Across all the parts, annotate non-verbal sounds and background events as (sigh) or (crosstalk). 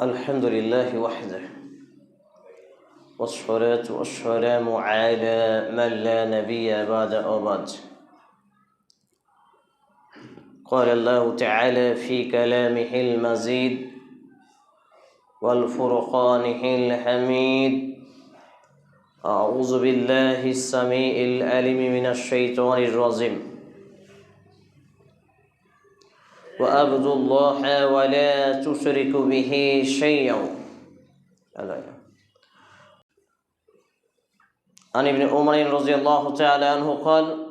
الحمد لله وحده. والصلاة والسلام على من لا نبي بعد أبد قال الله تعالى في كلامه المزيد والفرقانه الحميد أعوذ بالله السميع العليم من الشيطان الرجيم. وأعبدوا الله ولا تشركوا به شيئا. عن ابن عمر رضي الله تعالى عنه قال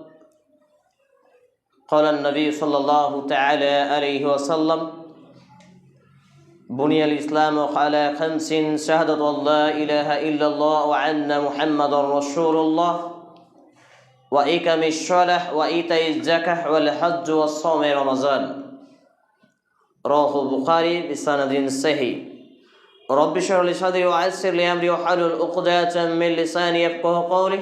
قال النبي صلى الله تعالى عليه وسلم بني الإسلام على خمس شهادة أن لا إله إلا الله وأن محمدا رسول الله. وإقام الصلاة وإيتاء الزكاة والحج والصوم رمضان. رواه البخاري بسند صحيح رب اشرح لي صدري ويسر لي امري واحلل عقدة من لساني يفقهوا قولي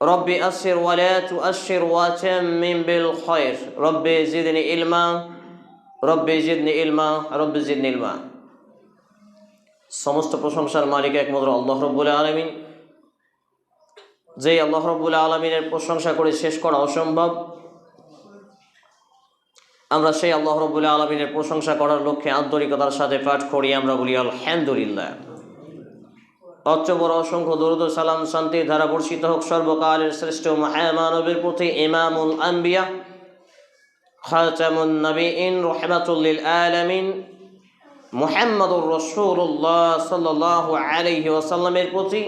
ربي أسر ولا تؤشر وتمم بالخير ربي زدني علما ربي زدني علما ربي زدني علما সমস্ত প্রশংসার মালিক একমাত্র আল্লাহ রব্বুল আলমিন যেই আল্লাহ রব্বুল আলমিনের প্রশংসা করে শেষ করা অসম্ভব আমরা সেই আল্লাহ রবুল্লাহ আলমিনের প্রশংসা করার লক্ষ্যে আন্তরিকতার সাথে পাঠ করি, আমরা বলি, আলহামদুলিল্লাহ। অচ্চবর অসংখ্য দরুদ সালাম শান্তি ধারা বর্ষিত হোক, সর্বকালের শ্রেষ্ঠ মায়ামানবের প্রতি ইমামুল আম্বিয়া, খাতামুন নবীন রহমাতুল্লিল আলামিন, মুহাম্মদুর রসুল্লাহ সাল্লাহ আলাইহি ওয়াসাল্লামের প্রতি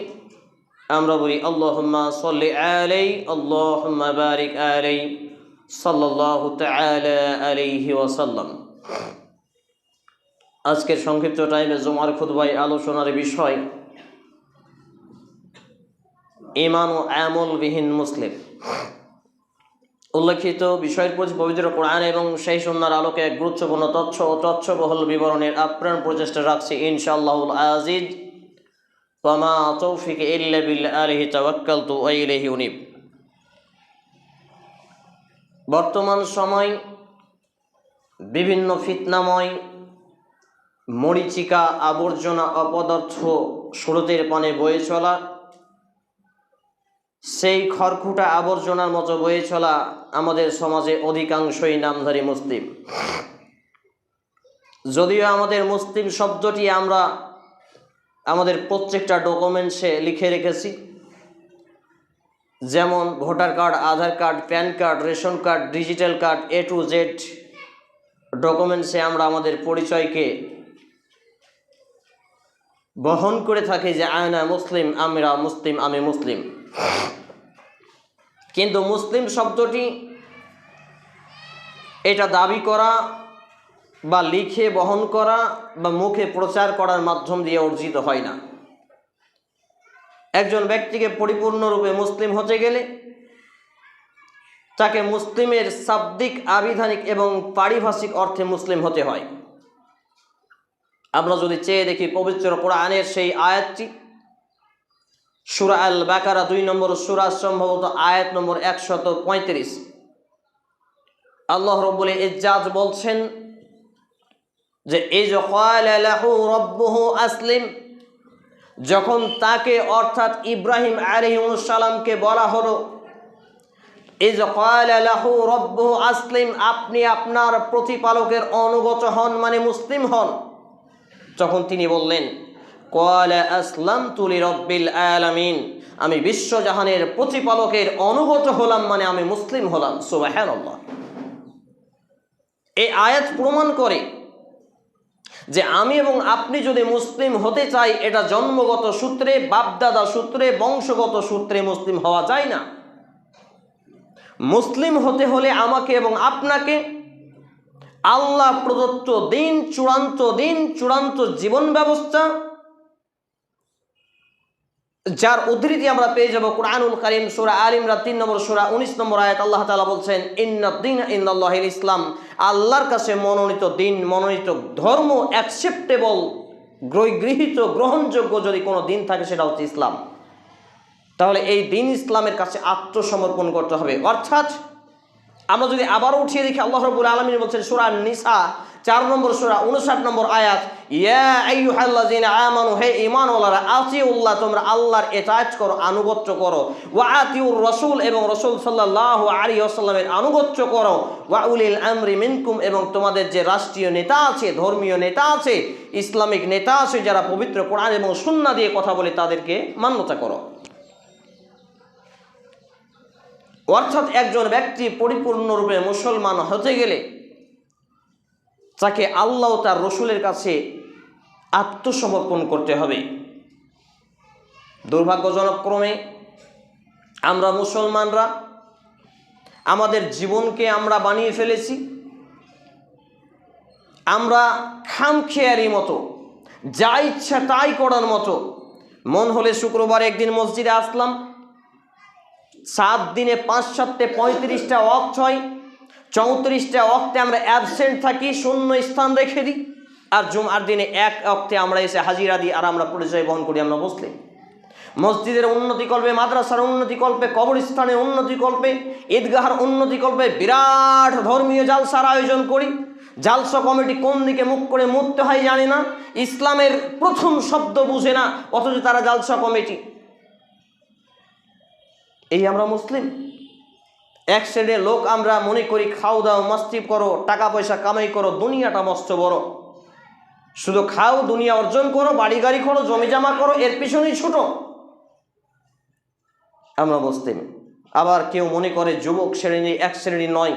আমরা বলি, আল্লাহুম্মা সাল্লি আলাই, আল্লাহুম্মা বারিক আলাই। আলাইহি ওয়াসাল্লাম। আজকের সংক্ষিপ্ত টাইমে জুমার খুদবাই আলোচনার বিষয় ইমান ও আমলবিহীন মুসলিম। উল্লেখিত বিষয়ের প্রতি পবিত্র কোরআন এবং সেই সন্ন্যার আলোকে এক গুরুত্বপূর্ণ তথ্য ও তথ্যবহল বিবরণের আপ্রাণ প্রচেষ্টা রাখছি ইনশাআল্লাহুল আজিজ। ওয়ামা তৌফিক ইল্লা বিল্লাহ আলাইহি তাওয়াক্কালতু ওয়া ইলাইহি উনিব। বর্তমান সময় বিভিন্ন ফিতনাময় মরিচিকা আবর্জনা অপদার্থ স্রোতের পানে বয়ে চলা, সেই খড়কুটা আবর্জনার মতো বয়ে চলা আমাদের সমাজে অধিকাংশই নামধারী মুসলিম। যদিও আমাদের মুসলিম শব্দটি আমরা আমাদের প্রত্যেকটা ডকুমেন্টসে লিখে রেখেছি যেমন voter card, Aadhaar card, PAN card, ration card, digital card A to Z ডকুমেন্টসে আমরা আমাদের পরিচয়কে বহন করে থাকি যে আয়না মুসলিম, আমরা মুসলিম, আমি মুসলিম। কিন্তু মুসলিম শব্দটি এটা দাবি করা বা লিখে বহন করা বা মুখে প্রচার করার মাধ্যম দিয়ে অর্জিত হয় না। একজন ব্যক্তিকে পরিপূর্ণরূপে মুসলিম হতে গেলে তাকে মুসলিমের শাব্দিক, আবিধানিক এবং পারিভাষিক অর্থে মুসলিম হতে হয়। আমরা যদি চেয়ে দেখি পবিত্র কোরআনের সেই আয়াতটি, সুরা আল বাকারা দুই নম্বর সুরা সম্ভবত আয়াত নম্বর একশত পঁয়ত্রিশ। আল্লাহ রব্বুল ইজ্জাজ বলছেন যে এই যে আসলিম। যখন তাকে অর্থাৎ ইব্রাহিম আলিমসালামকে বলা হলো আসলিম, আপনি আপনার প্রতিপালকের অনুগত হন মানে মুসলিম হন। তখন তিনি বললেন আমি বিশ্বজাহানের প্রতিপালকের অনুগত হলাম মানে আমি মুসলিম হলাম। সুবাহান এই আয়াত প্রমাণ করে যে আমি এবং আপনি যদি মুসলিম হতে চাই, এটা জন্মগত সূত্রে, বাপদাদা সূত্রে, বংশগত সূত্রে মুসলিম হওয়া যায় না। মুসলিম হতে হলে আমাকে এবং আপনাকে আল্লাহ প্রদত্ত দিন, চূড়ান্ত দিন, চূড়ান্ত জীবন ব্যবস্থা যার উদ্ধৃতি আমরা পেয়ে যাব কোরআনুল করিম, সুরা আলিমরা তিন নম্বর সুরা, উনিশ নম্বর আয়াত। আল্লাহ তালা বলছেন ইন্দিন ইন্দাল্লাহ ইসলাম। আল্লাহর কাছে মনোনীত দিন, মনোনীত ধর্ম অ্যাকসেপ্টেবল গৃহীত গ্রহণযোগ্য যদি কোনো দিন থাকে, সেটা হচ্ছে ইসলাম। তাহলে এই দিন ইসলামের কাছে আত্মসমর্পণ করতে হবে। অর্থাৎ, আমরা যদি আবারও উঠিয়ে দেখি, আল্লাহ রবুল আলমিন বলছেন, সুরা নিসা চার নম্বর সুরা উনষাট নম্বর আয়াত হে আতিউল্লাহ, তোমরা এতাজ করো, আনুগত্য করো। রাসূল, এবং রাসূল আনুগত্য করো। ওয়া উলিল আমরি মিনকুম, এবং তোমাদের যে রাষ্ট্রীয় নেতা আছে, ধর্মীয় নেতা আছে, ইসলামিক নেতা আছে, যারা পবিত্র কোরআন এবং সুন্নাহ দিয়ে কথা বলে, তাদেরকে মান্যতা করো। অর্থাৎ একজন ব্যক্তি পরিপূর্ণরূপে মুসলমান হতে গেলে তাকে আল্লাহ তার রসুলের কাছে আত্মসমর্পণ করতে হবে। দুর্ভাগ্যজনক ক্রমে আমরা মুসলমানরা আমাদের জীবনকে আমরা বানিয়ে ফেলেছি। আমরা খামখেয়ারি মতো, যা ইচ্ছা তাই করার মতো। মন হলে শুক্রবার একদিন মসজিদে আসলাম। সাত দিনে পাঁচ সাতটে পঁয়ত্রিশটা অক্ট হয়। চৌত্রিশটা অক্টে আমরা অ্যাবসেন্ট থাকি, শূন্য স্থান রেখে দিই। আর জুমার দিনে এক অক্টে আমরা এসে হাজিরা দিই আর আমরা পরিচয় বহন করি আমরা মুসলিম। মসজিদের উন্নতি কল্পে, মাদ্রাসার উন্নতি কল্পে, কবরস্থানের উন্নতি কল্পে, ঈদগাহার উন্নতি কল্পে বিরাট ধর্মীয় জালসার আয়োজন করি। জালসা কমিটি কোন দিকে মুখ করে মুততে হয় জানে না। ইসলামের প্রথম শব্দ বুঝে না, অথচ তারা জালসা কমিটি। এই আমরা মুসলিম? এক শ্রেণির লোক আমরা মনে করি খাও দাও মাস্তি করো, টাকা পয়সা কামাই করো, দুনিয়াটা মস্ত বড়। শুধু খাও দুনিয়া অর্জন করো, বাড়ি গাড়ি করো, জমি জমা করো, এর পিছনেই ছোটো। আমরা মুসলিম। আবার কেউ মনে করে যুবক শ্রেণি এক শ্রেণি নয়,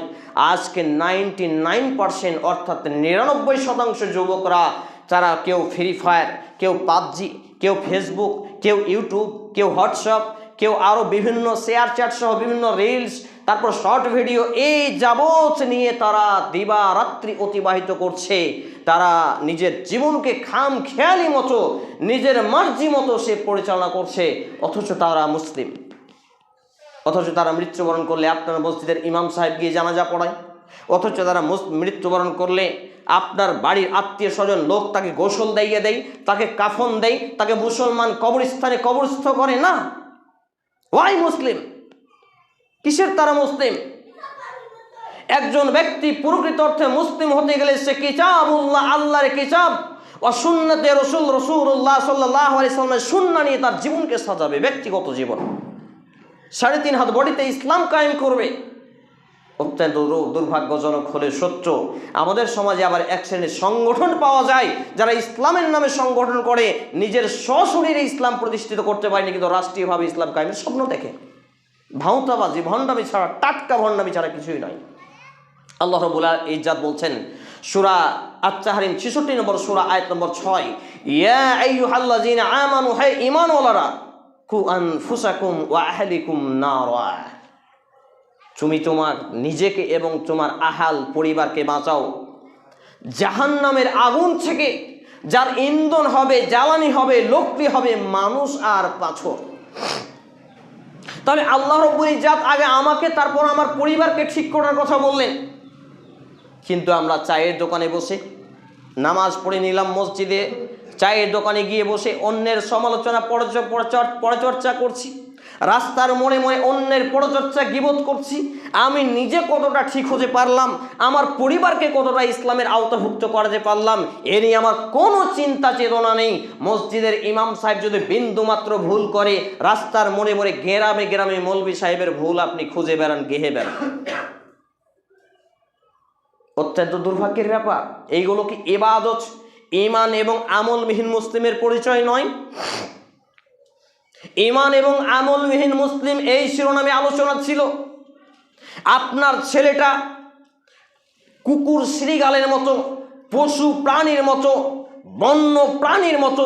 আজকে নাইনটি নাইন পার্সেন্ট অর্থাৎ নিরানব্বই শতাংশ যুবকরা, তারা কেউ ফ্রি ফায়ার, কেউ পাবজি, কেউ ফেসবুক, কেউ ইউটিউব, কেউ হোয়াটসঅ্যাপ, কেউ আরও বিভিন্ন শেয়ার চ্যাট সহ বিভিন্ন রিলস তারপর শর্ট ভিডিও এই যাবৎ নিয়ে তারা দিবারাত্রি অতিবাহিত করছে। তারা নিজের জীবনকে খাম খেয়ালি মতো, নিজের মার্জি মতো সে পরিচালনা করছে, অথচ তারা মুসলিম। অথচ তারা মৃত্যুবরণ করলে আপনার মসজিদের ইমাম সাহেব গিয়ে জানাজা পড়ায়। অথচ তারা মৃত্যুবরণ করলে আপনার বাড়ির আত্মীয় স্বজন লোক তাকে গোসল দিয়ে দেয়, তাকে কাফন দেয়, তাকে মুসলমান কবরস্থানে কবরস্থ করে না। Why Muslim! কিসের তারা মুসলিম? একজন ব্যক্তি প্রকৃত অর্থে মুসলিম হতে গেলে সে কিতাব উল্লাহ আল্লাহর কিতাব ও সুন্নতে রসুল রসুল্লাহ সাল্লাহ আলাইসাল্লামের সুন্না নিয়ে তার জীবনকে সাজাবে, ব্যক্তিগত জীবন। সাড়ে তিন হাত বডিতে ইসলাম কায়েম করবে। অত্যন্ত দুর্ভাগ্যজনক হলে সত্য, আমাদের সমাজে আবার এক শ্রেণির সংগঠন পাওয়া যায়, যারা ইসলামের নামে সংগঠন করে, নিজের সশরীরে ইসলাম প্রতিষ্ঠিত করতে পারেনি, কিন্তু রাষ্ট্রীয়ভাবে ইসলাম কায়েমের স্বপ্ন দেখে। ভাঁওতাবাজি, ভণ্ডামি ছাড়া, টাটকা ভণ্ডামি ছাড়া কিছুই নয় আল্লাহ রবুল্লাহ ইজাদ বলছেন, সুরা আচ্চাহারিন ছেষট্টি নম্বর সুরা, আয়াত নম্বর ছয় আমানু, হে ঈমানওয়ালারা, কু আনফুসাকুম ওয়া আহলিকুম নারা। তুমি তোমার নিজেকে এবং তোমার আহাল পরিবারকে বাঁচাও। জাহান্নামের আগুন থেকে যার ইন্ধন হবে, জ্বালানি হবে লোকটি হবে, মানুষ আর পাথর। তাহলে আল্লাহ রব্বুল ইজাত আগে আমাকে, তারপর আমার পরিবারকে ঠিক করার কথা বললেন। কিন্তু আমরা চায়ের দোকানে বসে, নামাজ পড়ে নিলাম মসজিদে, চায়ের দোকানে গিয়ে বসে অন্যের সমালোচনা, পরচ- পরচর- পরচর্চা করছি। রাস্তার মোড়ে মোড়ে অন্যের পরচর্চা গিবোধ করছি। আমি নিজে কতটা ঠিক হতে পারলাম? আমার পরিবারকে কতটা ইসলামের আওতাভুক্ত করাতে পারলাম? এ নিয়ে আমার কোনো চিন্তা চেতনা নেই। মসজিদের ইমাম সাহেব যদি বিন্দুমাত্র ভুল করে, রাস্তার মোড়ে মোড়ে গ্রামে গ্রামে মৌলবী সাহেবের ভুল আপনি খুঁজে বেড়ান, গেহে বেড়ান। অত্যন্ত দুর্ভাগ্যের ব্যাপার। এইগুলো কি এবাদত? ইমান এবং আমলবিহীন মুসলিমের পরিচয় নয়? ইমান এবং আমলবিহীন মুসলিম এই শিরোনামে আলোচনা ছিল। আপনার ছেলেটা কুকুর, শ্রীগালের মতো, পশু প্রাণীর মতো, বন্য প্রাণীর মতো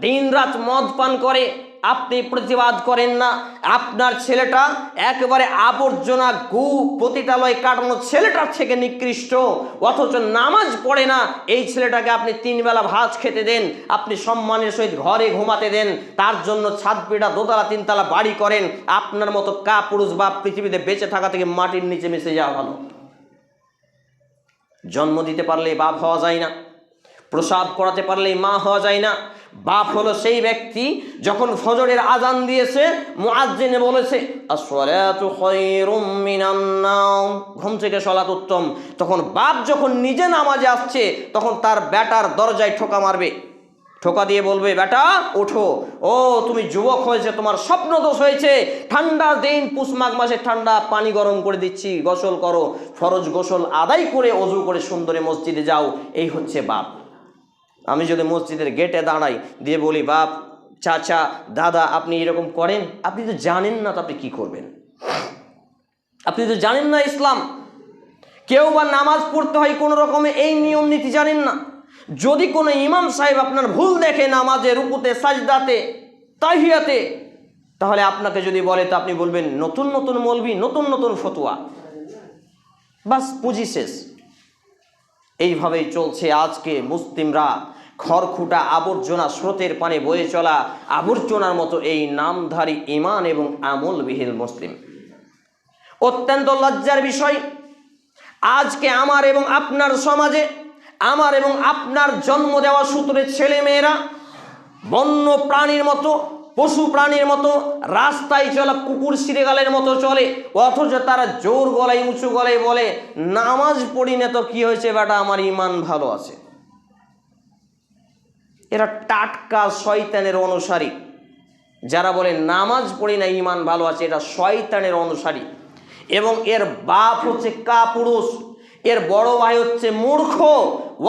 দিনরাত মদ পান করে আপনি প্রতিবাদ করেন না। আপনার ছেলেটা একেবারে আবর্জনা গু পতিতালয় কাটানো ছেলেটার থেকে নিকৃষ্ট। অথচ নামাজ পড়ে না। এই ছেলেটাকে আপনি তিন বেলা ভাত খেতে দেন। আপনি সম্মানের সহিত ঘরে ঘুমাতে দেন। তার জন্য ছাদ পিঠা, দোতলা, তিনতলা বাড়ি করেন। আপনার মতো কা পুরুষ বা পৃথিবীতে বেঁচে থাকা থেকে মাটির নিচে মিশে যাওয়া ভালো। জন্ম দিতে পারলে বাপ হওয়া যায় না। প্রসাব করাতে পারলে মা হওয়া যায় না। বাপ হলো সেই ব্যক্তি যখন ফজরের আজান দিয়েছে, মুআজ্জিনে বলেছে ঘুম থেকে সলাত উত্তম। তখন বাপ যখন নিজে নামাজে আসছে, তখন তার ব্যাটার দরজায় ঠোকা মারবে। ঠোকা দিয়ে বলবে বেটা ওঠো। ও, তুমি যুবক হয়েছে, তোমার স্বপ্ন দোষ হয়েছে। ঠান্ডা দিন পুষ মাঘ মাসে ঠান্ডা পানি গরম করে দিচ্ছি, গোসল করো। ফরজ গোসল আদায় করে, অজু করে সুন্দরে মসজিদে যাও। এই হচ্ছে বাপ। আমি যদি মসজিদের গেটে দাঁড়াই, দিয়ে বলি, বাপ, চাচা, দাদা, আপনি এরকম করেন? আপনি তো জানেন না তো আপনি কি করবেন। আপনি তো জানেন না ইসলাম। কেউ বা নামাজ পড়তে হয় কোনো রকমে, এই নিয়ম নীতি জানেন না। যদি কোনো ইমাম সাহেব আপনার ভুল দেখে নামাজে রুকুতে সাজদাতে, তাহিয়াতে, তাহলে আপনাকে যদি বলে, তো আপনি বলবেন, নতুন নতুন মলবি, নতুন নতুন ফতুয়া। বাস, পুঁজি শেষ। এইভাবেই চলছে আজকে মুসলিমরা। খড়খুটা আবর্জনা স্রোতের পানে বয়ে চলা আবর্জনার মতো এই নামধারী ইমান এবং আমলবিহীন মুসলিম। অত্যন্ত লজ্জার বিষয়, আজকে আমার এবং আপনার সমাজে, আমার এবং আপনার জন্ম দেওয়া সূত্রে ছেলে মেয়েরা বন্য প্রাণীর মতো, পশু প্রাণীর মতো, রাস্তায় চলা কুকুর সিরেগালের মতো চলে, অথচ তারা জোর গলায় উঁচু গলায় বলে, নামাজ পড়ি না তো কি হয়েছে বেটা? আমার ইমান ভালো আছে। এরা টাটকা শয়তানের অনুসারী। যারা বলে, নামাজ পড়ি না ইমান ভালো আছে, এটা শয়তানের অনুসারী। এবং এর বাপ হচ্ছে কাপুরুষ, এর বড় ভাই হচ্ছে মূর্খ।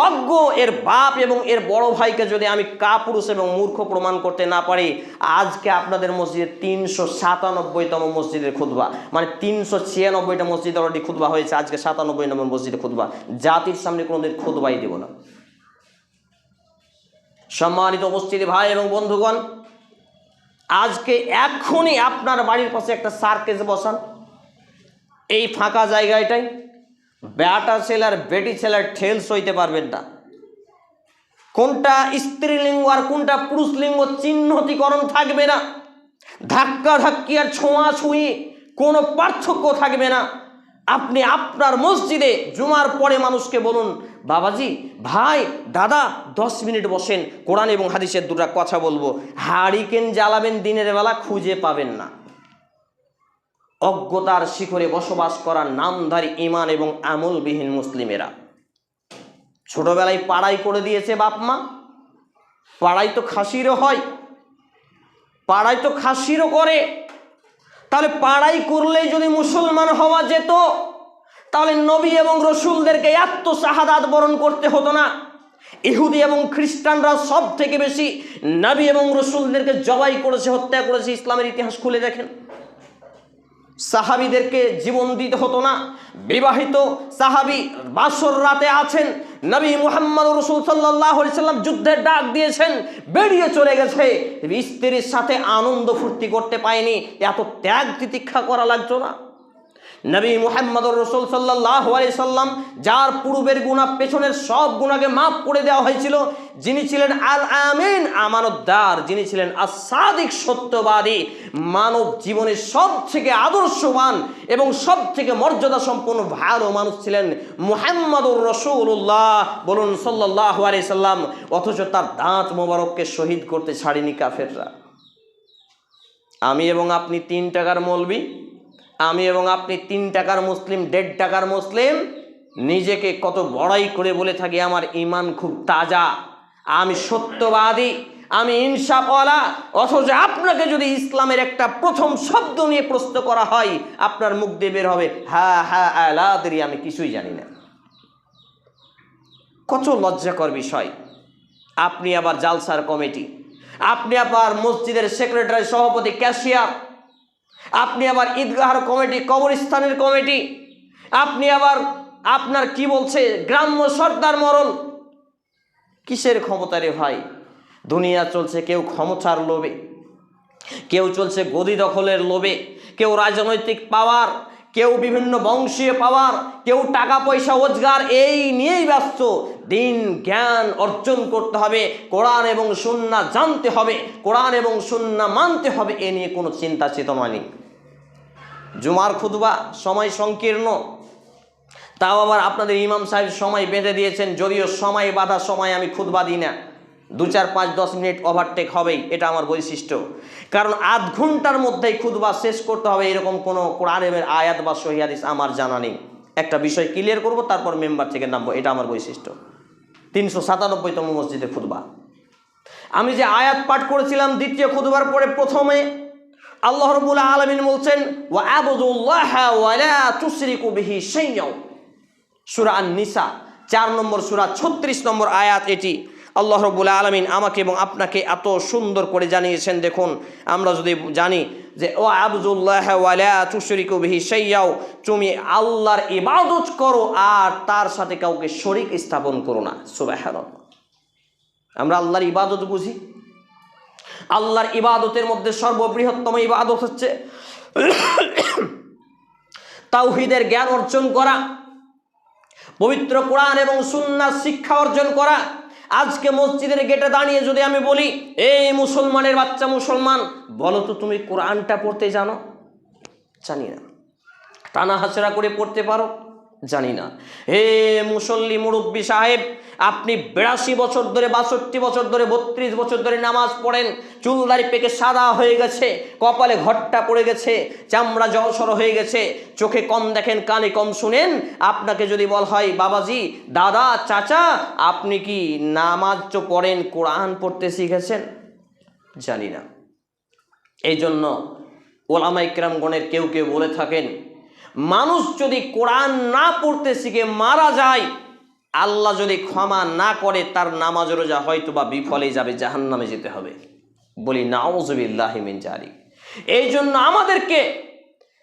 অজ্ঞ এর বাপ এবং এর বড় ভাইকে যদি আমি কাপুরুষ এবং মূর্খ প্রমাণ করতে না পারি, আজকে আপনাদের মসজিদে তিনশো সাতানব্বইতম মসজিদের খুদবা মানে তিনশো ছিয়ানব্বইটা মসজিদ অলরেডি খুদবা হয়েছে, আজকে সাতানব্বই নম্বর মসজিদে খুতবা। জাতির সামনে কোনোদিন খুতবাই দেব না। সম্মানিত উপস্থিতি ভাই এবং বন্ধুগণ, আজকে এখনই আপনার বাড়ির পাশে একটা সার্কেস বসান। এই ফাঁকা জায়গাটায় বেটা ছেলের, বেটি ছেলের ঠেল সইতে পারবেন না। কোনটা স্ত্রীলিঙ্গ আর কোনটা পুরুষ লিঙ্গ চিহ্নতিকরণ থাকবে না। ধাক্কা ধাক্কি আর ছোঁয়া ছুঁই কোনো পার্থক্য থাকবে না। আপনি আপনার মসজিদে জুমার পরে মানুষকে বলুন, বাবাজি, ভাই, দাদা, দশ মিনিট বসেন, কোরআন এবং হাদিসের দুটা কথা বলব। হারিকেন জ্বালাবেন, দিনের বেলা খুঁজে পাবেন না। অজ্ঞতার শিখরে বসবাস করা নামধারী ইমান এবং আমলবিহীন মুসলিমেরা। ছোটবেলায় পাড়াই করে দিয়েছে বাপ মা। পাড়াই তো খাসিরও হয়, পাড়াই তো খাসিরও করে। তাহলে পাড়াই করলেই যদি মুসলমান হওয়া যেত, তাহলে নবী এবং রসুলদেরকে এত শাহাদাত বরণ করতে হতো না। ইহুদি এবং খ্রিস্টানরা সব থেকে বেশি নবী এবং রসুলদেরকে জবাই করেছে, হত্যা করেছে, ইসলামের ইতিহাস খুলে দেখেন। সাহাবিদেরকে জীবন দিতে হতো না। বিবাহিত সাহাবি বাসর রাতে আছেন। নবী মুহাম্মদ রসুল সাল্লাম যুদ্ধের ডাক দিয়েছেন। বেরিয়ে চলে গেছে। স্ত্রীর সাথে আনন্দ ফুর্তি করতে পায়নি এত ত্যাগ তিতিক্ষা করা লাগতো না। নবী মুহাম্মদ রসুল সাল্লাহ সাল্লাম, যার পূর্বের গুণা পেছনের সব গুণাকে মাফ করে দেওয়া হয়েছিল, যিনি ছিলেন আল আমিন আমানতদার, যিনি ছিলেন আসাদিক সত্যবাদী, মানব জীবনের সব থেকে আদর্শবান এবং সব থেকে মর্যাদা সম্পন্ন ভালো মানুষ ছিলেন মুহাম্মদুর রসুল্লাহ বলুন সাল্লাহ আলি সাল্লাম, অথচ তার দাঁত মোবারককে শহীদ করতে ছাড়িনি কাফেররা। আমি এবং আপনি তিন টাকার মলবি আমি এবং আপনি তিন টাকার মুসলিম, দেড় টাকার মুসলিম, নিজেকে কত বড়াই করে বলে থাকি, আমার ইমান খুব তাজা। আমি সত্যবাদী, আমি ইনসাফওয়ালা, অথচ আপনাকে যদি ইসলামের একটা প্রথম শব্দ নিয়ে প্রশ্ন করা হয়, আপনার মুখ দিয়ে বের হবে হ্যাঁ হ্যাঁ আলাদি আমি কিছুই জানি না। কত লজ্জাকর বিষয়। আপনি আবার জালসার কমিটি, আপনি আবার মসজিদের সেক্রেটারি, সভাপতি, ক্যাশিয়ার আপনি আবার ঈদগাহার কমিটি, কবরস্থানের কমিটি, আপনি আবার আপনার কি বলছে, গ্রাম্য সর্দার মরণ। কিসের ক্ষমতা রে ভাই? দুনিয়া চলছে কেউ ক্ষমতার লোভে, কেউ চলছে গদি দখলের লোভে, কেউ রাজনৈতিক পাওয়ার, কেউ বিভিন্ন বংশীয় পাওয়ার, কেউ টাকা পয়সা রোজগার, এই নিয়েই ব্যস্ত। দিন জ্ঞান অর্জন করতে হবে, কোরআন এবং সুন্না জানতে হবে, কোরআন এবং সুন্না মানতে হবে, এ নিয়ে কোনো চিন্তা চেতনা নেই। জুমার খুদবা সময় সংকীর্ণ। তাও আবার আপনাদের ইমাম সাহেব সময় বেঁধে দিয়েছেন, যদিও সময় বাধা সময় আমি খুদবা দিই না। দু চার পাঁচ দশ মিনিট ওভারটেক হবেই, এটা আমার বৈশিষ্ট্য। কারণ আধ ঘণ্টার মধ্যেই খুদবা শেষ করতে হবে, এরকম কোনো কোরআনের আয়াত বা সহিয়াদিস আমার জানা নেই। একটা বিষয় ক্লিয়ার করব, তারপর মেম্বার থেকে নামবো, এটা আমার বৈশিষ্ট্য। তিনশো সাতানব্বইতম মসজিদে খুদবা আমি যে আয়াত পাঠ করেছিলাম দ্বিতীয় খুদবার পরে প্রথমে আল্লাহ রবুল আলমিন বলছেন সূরা আন-নিসা, চার নম্বর সুরা, ছত্রিশ নম্বর আয়াত এটি। আল্লাহ রবুল আলমিন আমাকে এবং আপনাকে এত সুন্দর করে জানিয়েছেন, দেখুন, আমরা যদি জানি যে ও আবজুল্লাহ তুশরিকু বিহি শাইয়াও তুমি আল্লাহর ইবাদত করো আর তার সাথে কাউকে শরিক স্থাপন করো না। সুবহানাল্লাহ। আমরা আল্লাহর ইবাদত বুঝি? আল্লাহর ইবাদতের মধ্যে সর্ববৃহত্তম ইবাদত হচ্ছে তাওহিদের জ্ঞান অর্জন করা, পবিত্র কোরআন এবং সুন্নাহ শিক্ষা অর্জন করা। আজকে মসজিদের গেটে দাঁড়িয়ে যদি আমি বলি, এই মুসলমানের বাচ্চা মুসলমান, বলো তো তুমি কোরআনটা পড়তে জানো? জানি না। টানা হাসরা করে পড়তে পারো। জানি না। হে মুসল্লি মুরব্বী সাহেব, আপনি বিরাশি বছর ধরে, বাষট্টি বছর ধরে, বত্রিশ বছর ধরে নামাজ পড়েন, চুলদারি পেকে সাদা হয়ে গেছে, কপালে ঘটটা পড়ে গেছে, চামড়া জলসর হয়ে গেছে, চোখে কম দেখেন, কানে কম শুনেন, আপনাকে যদি বল হয়, বাবাজি, দাদা, চাচা, আপনি কি নামাজ পড়েন, কোরআন পড়তে শিখেছেন? জানি না। এই জন্য ওলামা ইকরামগণের কেউ কেউ বলে থাকেন মানুষ যদি কোরআন না পড়তে শিখে মারা যায়, আল্লাহ যদি ক্ষমা না করে, তার নামাজ রোজা হয়তো বা বিফলে যাবে জাহান নামে যেতে হবে। বলি নাউজবিল্লাহিমিন জারি এই জন্য আমাদেরকে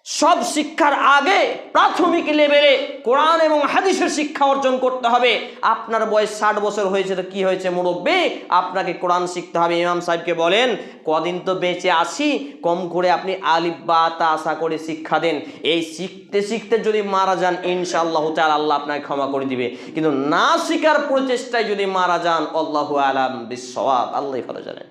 সব শিক্ষার আগে প্রাথমিক লেভেলে কোরআন এবং হাদিসের শিক্ষা অর্জন করতে হবে। আপনার বয়স ষাট বছর হয়েছে তো কি হয়েছে মুরব্বী? আপনাকে কোরআন শিখতে হবে। ইমাম সাহেবকে বলেন, কদিন তো বেঁচে আসি কম করে আপনি আলিফ বা তা আশা করে শিক্ষা দেন। এই শিখতে শিখতে যদি মারা যান, ইনশাআল্লাহ তাল আল্লাহ আপনাকে ক্ষমা করে দিবে। কিন্তু না শিকার প্রচেষ্টায় যদি মারা যান, আল্লাহ আলাম বিশ্বয়াব আল্লাহ ভালো জানেন।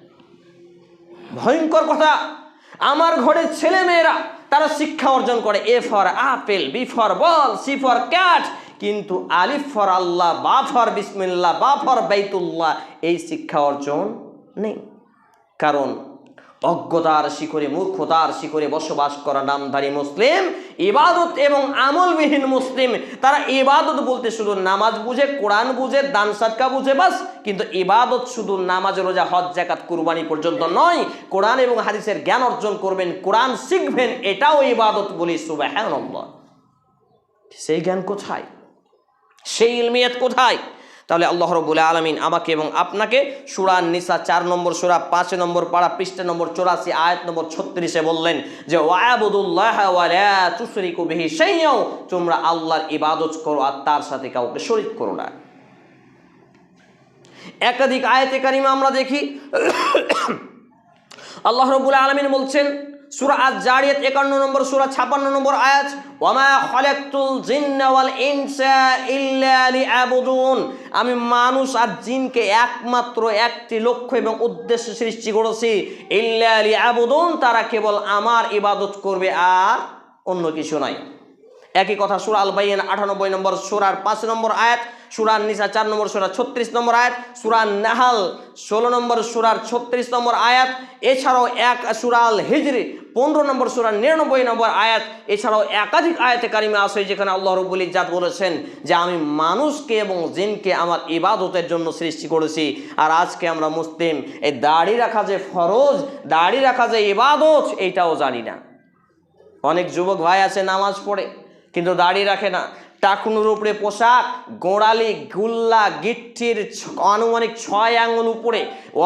ভয়ঙ্কর কথা। আমার ঘরের ছেলে মেয়েরা তারা শিক্ষা অর্জন করে A for apple B for ball C for cat কিন্তু আলিফ ফর আল্লাহ, বা ফর বিসমিল্লা বা ফর বাইতুল্লাহ, এই শিক্ষা অর্জন নেই। কারণ অজ্ঞতার শিখরে, মূর্খতার শিখরে বসবাস করা নামধারী মুসলিম, ইবাদত এবং আমলবিহীন মুসলিম, তারা ইবাদত বলতে শুধু নামাজ বুঝে, কোরআন বুঝে, দান সাদকা বুঝে বাস, কিন্তু ইবাদত শুধু নামাজ, রোজা, হজ জাকাত কুরবানি পর্যন্ত নয়, কোরআন এবং হাদিসের জ্ঞান অর্জন করবেন, কোরআন শিখবেন, এটাও ইবাদত বলি সুবাহ সেই জ্ঞান কোথায়? সেই ইলমিয়াত কোথায়? তাহলে আল্লাহ রবুল আলমিন আমাকে এবং আপনাকে সুরা নিসা চার নম্বর, সুরা পাঁচ নম্বর পাড়া, পৃষ্ঠা নম্বর চৌরাশি, আয়াত নম্বর ছত্রিশে বললেন যে তোমরা আল্লাহর ইবাদত করো আর তার সাথে কাউকে শরিক করো না। একাধিক আয়াতে কারিমা আমরা দেখি, আল্লাহ রবুল আলমিন বলছেন সুরা আজ জারিয়াত একান্ন নম্বর, সুরা ছাপান্ন নম্বর আয়াত, ওয়ামা খালাকতুল জিন্না ওয়াল ইনসা ইল্লা লিআবুদুন আমি মানুষ আর জিনকে একমাত্র একটি লক্ষ্য এবং উদ্দেশ্য সৃষ্টি করেছি, ইল্লা লিআবুদুন তারা কেবল আমার ইবাদত করবে আর অন্য কিছু নাই। একই কথা সুরা আল বাইন আটানব্বই নম্বর, সুরার পাঁচ নম্বর আয়াত সুরার নিসা চার নম্বর সুরা, ছত্রিশ নম্বর আয়াত, সুরান নাহাল ষোলো নম্বর সুরার ছত্রিশ নম্বর আয়াত, এছাড়াও এক সুরাল হিজরি, পনেরো নম্বর সুরার নিরানব্বই নম্বর আয়াত, এছাড়াও একাধিক আয়াতে কারিমে আছে যেখানে আল্লাহ রব্বুল ইজাত বলেছেন যে আমি মানুষকে এবং জিনকে আমার ইবাদতের জন্য সৃষ্টি করেছি। আর আজকে আমরা মুসলিম, এই দাড়ি রাখা যে ফরজ, দাড়ি রাখা যে ইবাদত, এইটাও জানি না। অনেক যুবক ভাই আছে, নামাজ পড়ে, কিন্তু দাড়ি রাখে না। টাকুনুর উপরে পোশাক, গোড়ালি, গুল্লা, গিট্টির আনুমানিক ছয় আঙুল উপরে,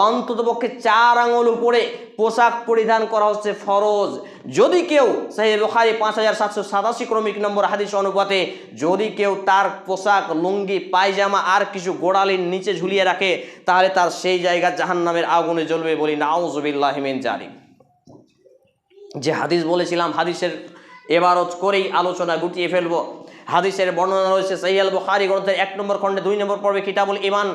অন্তত পক্ষে চার আঙুল উপরে পোশাক পরিধান করা হচ্ছে ফরজ। যদি কেউ সেই বোখারি পাঁচ হাজার সাতশো সাতাশি ক্রমিক নম্বর হাদিস অনুপাতে যদি কেউ তার পোশাক, লুঙ্গি, পায়জামা আর কিছু গোড়ালির নিচে ঝুলিয়ে রাখে, তাহলে তার সেই জায়গা জাহান্নামের আগুনে জ্বলবে বলি নাউজবিল্লাহিমিন জারি যে হাদিস বলেছিলাম, হাদিসের এবারত করেই আলোচনা গুটিয়ে ফেলব। হাদিসের বর্ণনা রয়েছে সৈয়াল বুখারি গ্রন্থের এক নম্বর খণ্ডে দুই নম্বর পর্বে কিতাবুল ইমান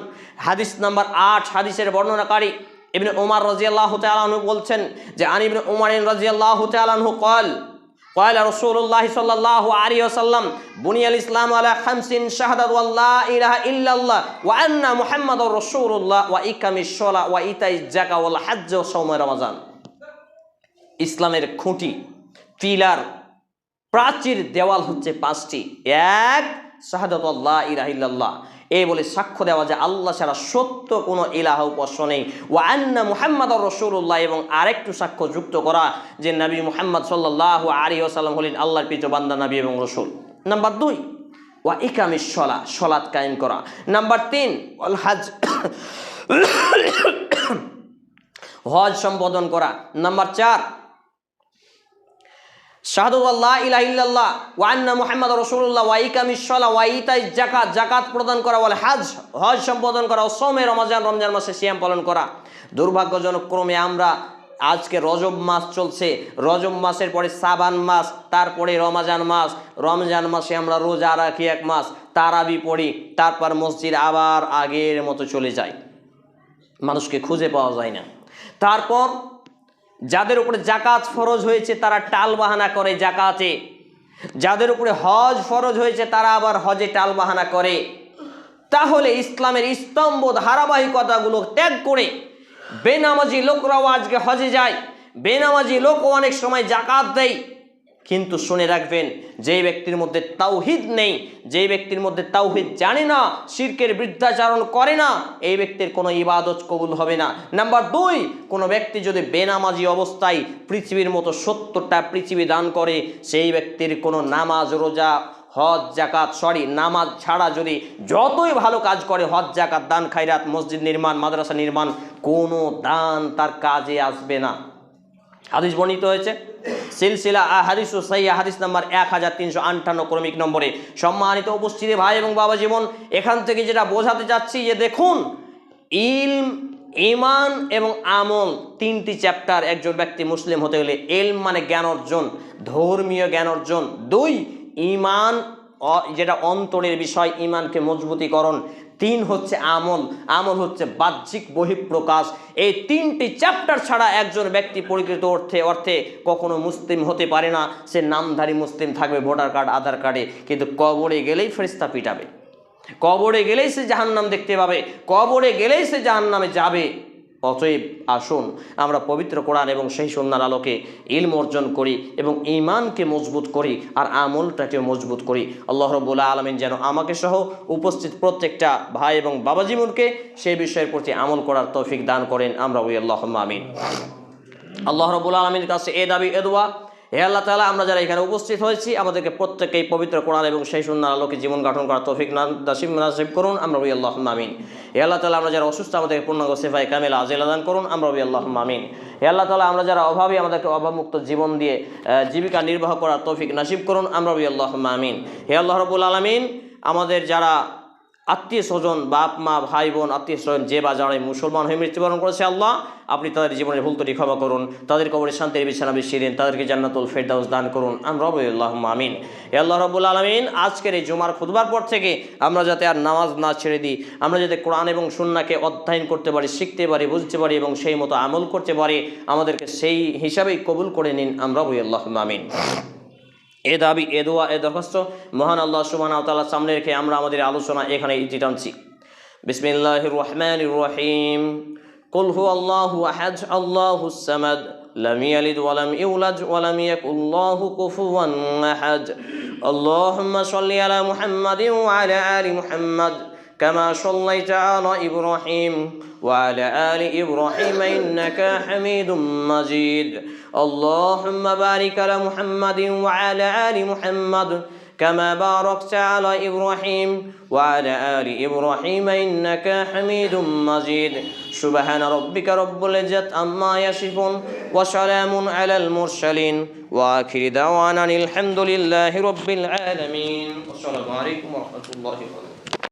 হাদিস নাম্বার আট হাদিসের বর্ণনাকারী ইবনে উমার রাজিয়াল্লাহু তাআলা আনহু বলছেন যে আন ইবনে উমার রাজিয়াল্লাহু তাআলা আনহু قال قال رسول الله صلى الله عليه وسلم بني الإسلام على خمس شهادة والله إله إلا الله وأن محمد رسول الله وإقام الصلاة وإيتاء الزكاة والحج وصوم رمضان ইসলামের খুঁটি পিলার প্রাচীর দেওয়াল হচ্ছে পাঁচটি। এক, শাহাদত আল্লাহ ইলাহিল্লাহ এই বলে সাক্ষ্য দেওয়া যে আল্লাহ ছাড়া সত্য কোনো ইলাহ উপাস্য নেই। ও আন্না মুহাম্মদ রসুল্লাহ এবং আরেকটু সাক্ষ্য যুক্ত করা যে নবী মুহাম্মদ সাল্লাহ আলী আসাল্লাম হলেন আল্লাহর পিত বান্দা, নবী এবং রসুল। নাম্বার দুই, ওয়া ইকামিস সলা, সলাৎ কায়েম করা। নাম্বার তিন হাজ, (coughs) হজ সম্বোধন করা। নাম্বার চার আল্লাহ ইলাহ ইল্লাল্লাহ ওয়ান্না মুহাম্মদ রসুল্লাহ ওয়াইকামিস সলা ওয়াইতাই জাকাত জাকাত প্রদান করা বলে হাজ সম্বোধন করা রমজান মাসে পালন করা। দুর্ভাগ্যজনক ক্রমে আমরা আজকে রজব মাস চলছে। রজব মাসের পরে সাবান মাস, তারপরে রমাজান মাস। রমজান মাসে আমরা রোজা রাখি এক মাস, তারাবি পড়ি, তারপর মসজিদ আবার আগের মতো চলে যায় মানুষকে খুঁজে পাওয়া যায় না। তারপর যাদের উপরে জাকাত ফরজ হয়েছে, তারা টাল বাহানা করে জাকাতে যাদের উপরে হজ ফরজ হয়েছে, তারা আবার হজে টাল বাহানা করে। তাহলে ইসলামের স্তম্ভ ধারাবাহিকতাগুলো ত্যাগ করে বেনামাজি লোকরাও আজকে হজে যায়। বেনামাজি লোকও অনেক সময় জাকাত দেয়। কিন্তু শুনে রাখবেন, যেই ব্যক্তির মধ্যে তাওহিদ নেই, যেই ব্যক্তির মধ্যে তাওহিদ জানে না, শিরকের বৃদ্ধাচারণ করে না, এই ব্যক্তির কোনো ইবাদত কবুল হবে না। নাম্বার দুই, কোনো ব্যক্তি যদি বেনামাজি অবস্থায় পৃথিবীর মতো সত্তরটা পৃথিবী দান করে, সেই ব্যক্তির কোনো নামাজ, রোজা, হজ জাকাত সরি, নামাজ ছাড়া যদি যতই ভালো কাজ করে, হজ জাকাত দান খাইরাত মসজিদ নির্মাণ, মাদ্রাসা নির্মাণ, কোনো দান তার কাজে আসবে না। হাদিস বর্ণিত হয়েছে, সিলসিলা হাদিস ও সাইয়া হাদিস নাম্বার এক হাজার তিনশো আটান্ন ক্রমিক নম্বরে। সম্মানিত উপস্থিতি ভাই এবং বাবা জীবন, এখান থেকে যেটা বোঝাতে চাচ্ছি যে দেখুন, ইলম ইমান এবং আমল তিনটি চ্যাপ্টার একজন ব্যক্তি মুসলিম হতে গেলে এলম মানে জ্ঞান অর্জন, ধর্মীয় জ্ঞান অর্জন। দুই ইমান যেটা অন্তরের বিষয়, ইমানকে মজবুতিকরণ। তিন হচ্ছে আমল আমল হচ্ছে বাহ্যিক বহিঃপ্রকাশ। এই তিনটি চ্যাপ্টার ছাড়া একজন ব্যক্তি পরিকৃত অর্থে অর্থে কখনো মুসলিম হতে পারে না। সে নামধারী মুসলিম থাকবে ভোটার কার্ড, আধার কার্ডে। কিন্তু কবরে গেলেই ফেরিস্তা পিটাবে। কবরে গেলেই সে জাহান্নাম দেখতে পাবে। কবরে গেলেই সে জাহান্নামে যাবে। অতএব আসুন, আমরা পবিত্র কোরআন এবং সেই সন্ন্যার আলোকে ইলম অর্জন করি এবং ইমানকে মজবুত করি আর আমলটাকেও মজবুত করি। আল্লাহ রবুল্লা আলমিন যেন আমাকে সহ উপস্থিত প্রত্যেকটা ভাই এবং বাবা জীবনকে সেই বিষয়ের প্রতি আমল করার তৌফিক দান করেন। আমরা ওই আল্লাহ আমিন। আল্লাহ রবুল আলমীর কাছে এ দাবি এ হে আল্লাহ তালা আমরা যারা এখানে উপস্থিত হয়েছি, আমাদেরকে প্রত্যেকেই পবিত্র কোরআন এবং সেই সুন্দর আলোকে জীবন গঠন করার তৌফিক নাসিম নাসিব করুন, আমরা আল্লাহ মামিন হে আল্লাহ তালা আমরা যারা অসুস্থ, আমাদেরকে পূর্ণাঙ্গ সেফাই কামেলা আজিল দান করুন, আমরা আল্লাহ মামিন হে আল্লাহ তালা আমরা যারা অভাবী, আমাদেরকে অভাবমুক্ত জীবন দিয়ে জীবিকা নির্বাহ করার তৌফিক নাসিব করুন, আমরা আল্লাহ আমিন। হে আল্লাহ রবুল আলমিন, আমাদের যারা আত্মীয় স্বজন বাপ মা ভাই বোন আত্মীয় স্বজন যে বা মুসলমান হয়ে মৃত্যুবরণ করেছে আল্লাহ, আপনি তাদের জীবনের ভুল ত্রুটি ক্ষমা করুন, তাদের কবরে শান্তির বিছানা বিছিয়ে দিন, তাদেরকে জান্নাতুল ফেরদাউস দান করুন। আমরা আল্লাহ আমিন। এ আল্লাহ রবুল আলমিন, আজকের এই জুমার খুদবার পর থেকে আমরা যাতে আর নামাজ না ছেড়ে দিই, আমরা যাতে কোরআন এবং সুন্নাকে অধ্যয়ন করতে পারি, শিখতে পারি, বুঝতে পারি এবং সেই মতো আমল করতে পারি, আমাদেরকে সেই হিসাবেই কবুল করে নিন। আমরা আল্লাহ আমিন। এ দাবি এ দোয়া এ দরখাস্ত মহান আল্লাহ সুবাহ তাল্লাহ সামনে রেখে আমরা আমাদের আলোচনা এখানে ইতি টানছি বিসমিল্লাহ রহমান রহিম قل هو الله أحد الله الصمد لم يلد ولم يولد ولم يكن الله كفوا أحد اللهم صل على محمد وعلى آل محمد كما صليت على إبراهيم وعلى آل إبراهيم إنك حميد مجيد اللهم بارك على محمد وعلى آل محمد كما باركت على إبراهيم وعلى آل إبراهيم إنك حميد مجيد. سبحان ربك رب العزة عما يصفون وسلام على المرسلين وآخر دعوانا الحمد لله رب العالمين. والسلام عليكم ورحمة الله وبركاته.